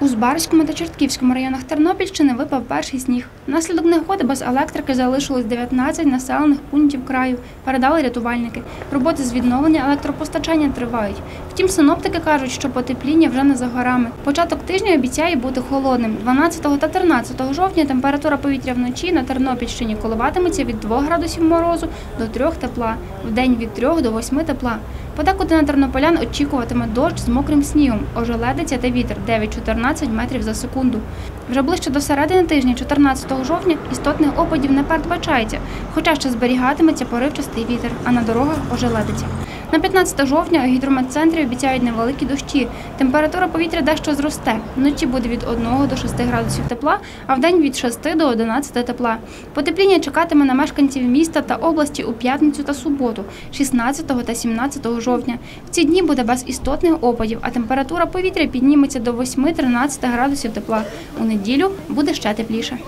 У Збарському та Чортківському районах Тернопільщини випав перший сніг. Внаслідок негоди без електрики залишилось 19 населених пунктів краю, передали рятувальники. Роботи з відновлення електропостачання тривають. Втім, синоптики кажуть, що потепління вже не за горами. Початок тижня обіцяє бути холодним. 12 та 13 жовтня температура повітря вночі на Тернопільщині коливатиметься від 2 градусів морозу до 3 тепла, вдень від 3 до 8 тепла. Подекуди на тернополян очікуватиме дощ з мокрим снігом, ожеледиця та вітер 9-14 метрів за секунду. Вже ближче до середини тижня, 14 жовтня, істотних опадів не передбачається, хоча ще зберігатиметься поривчастий вітер, а на дорогах ожеледиця. На 15 жовтня у гідрометцентрі обіцяють невеликі дощі. Температура повітря дещо зросте. Вночі буде від 1 до 6 градусів тепла, а вдень від 6 до 11 тепла. Потепління чекатиме на мешканців міста та області у п'ятницю та суботу, 16 та 17 жовтня. В ці дні буде без істотних опадів, а температура повітря підніметься до 8-13 градусів тепла. У неділю буде ще тепліше.